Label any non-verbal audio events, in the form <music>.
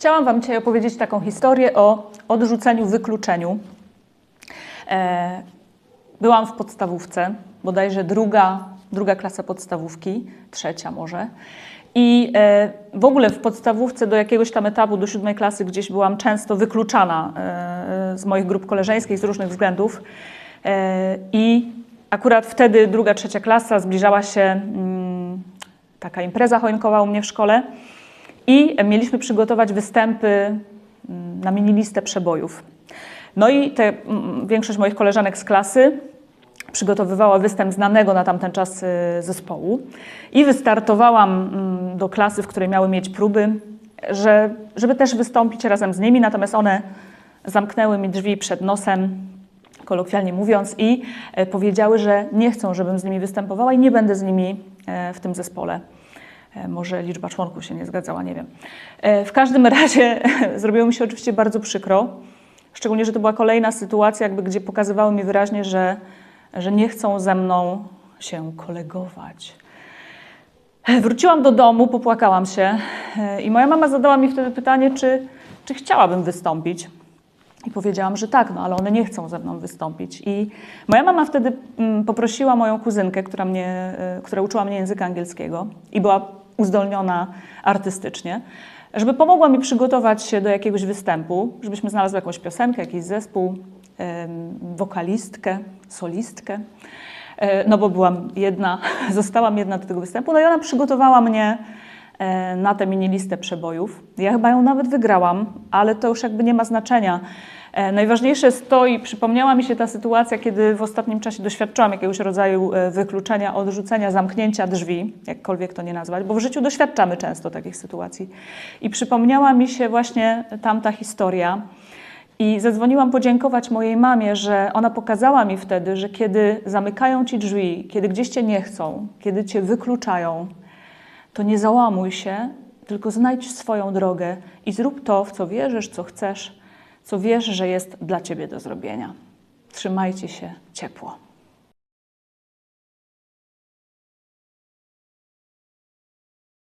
Chciałam Wam dzisiaj opowiedzieć taką historię o odrzuceniu, wykluczeniu. E, byłam w podstawówce, bodajże druga, druga klasa podstawówki, trzecia może. I e, w ogóle w podstawówce do jakiegoś tam etapu, do siódmej klasy, gdzieś byłam często wykluczana e, z moich grup koleżeńskich z różnych względów. I akurat wtedy druga, trzecia klasa zbliżała się mm, taka impreza choinkowa u mnie w szkole i mieliśmy przygotować występy mm, na mini listę przebojów. No i te, mm, większość moich koleżanek z klasy przygotowywała występ znanego na tamten czas y, zespołu i wystartowałam mm, do klasy, w której miały mieć próby, że, żeby też wystąpić razem z nimi, natomiast one zamknęły mi drzwi przed nosem, kolokwialnie mówiąc, i e, powiedziały, że nie chcą, żebym z nimi występowała i nie będę z nimi e, w tym zespole. E, Może liczba członków się nie zgadzała, nie wiem. E, W każdym razie <laughs> zrobiło mi się oczywiście bardzo przykro, szczególnie, że to była kolejna sytuacja, jakby, gdzie pokazywały mi wyraźnie, że, że nie chcą ze mną się kolegować. E, Wróciłam do domu, popłakałam się i moja mama zadała mi wtedy pytanie, czy, czy chciałabym wystąpić. I powiedziałam, że tak, no ale one nie chcą ze mną wystąpić. I moja mama wtedy mm, poprosiła moją kuzynkę, która, mnie, która uczyła mnie języka angielskiego i była uzdolniona artystycznie, żeby pomogła mi przygotować się do jakiegoś występu, żebyśmy znalazły jakąś piosenkę, jakiś zespół, wokalistkę, solistkę. E, No bo byłam jedna, <laughs> zostałam jedna do tego występu. No i ona przygotowała mnie e, na tę mini listę przebojów. Ja chyba ją nawet wygrałam, ale to już jakby nie ma znaczenia. E, Najważniejsze jest to i przypomniała mi się ta sytuacja, kiedy w ostatnim czasie doświadczyłam jakiegoś rodzaju e, wykluczenia, odrzucenia, zamknięcia drzwi, jakkolwiek to nie nazwać, bo w życiu doświadczamy często takich sytuacji. I przypomniała mi się właśnie tamta historia. I zadzwoniłam podziękować mojej mamie, że ona pokazała mi wtedy, że kiedy zamykają ci drzwi, kiedy gdzieś cię nie chcą, kiedy cię wykluczają, to nie załamuj się, tylko znajdź swoją drogę i zrób to, w co wierzysz, co chcesz, co wiesz, że jest dla ciebie do zrobienia. Trzymajcie się ciepło.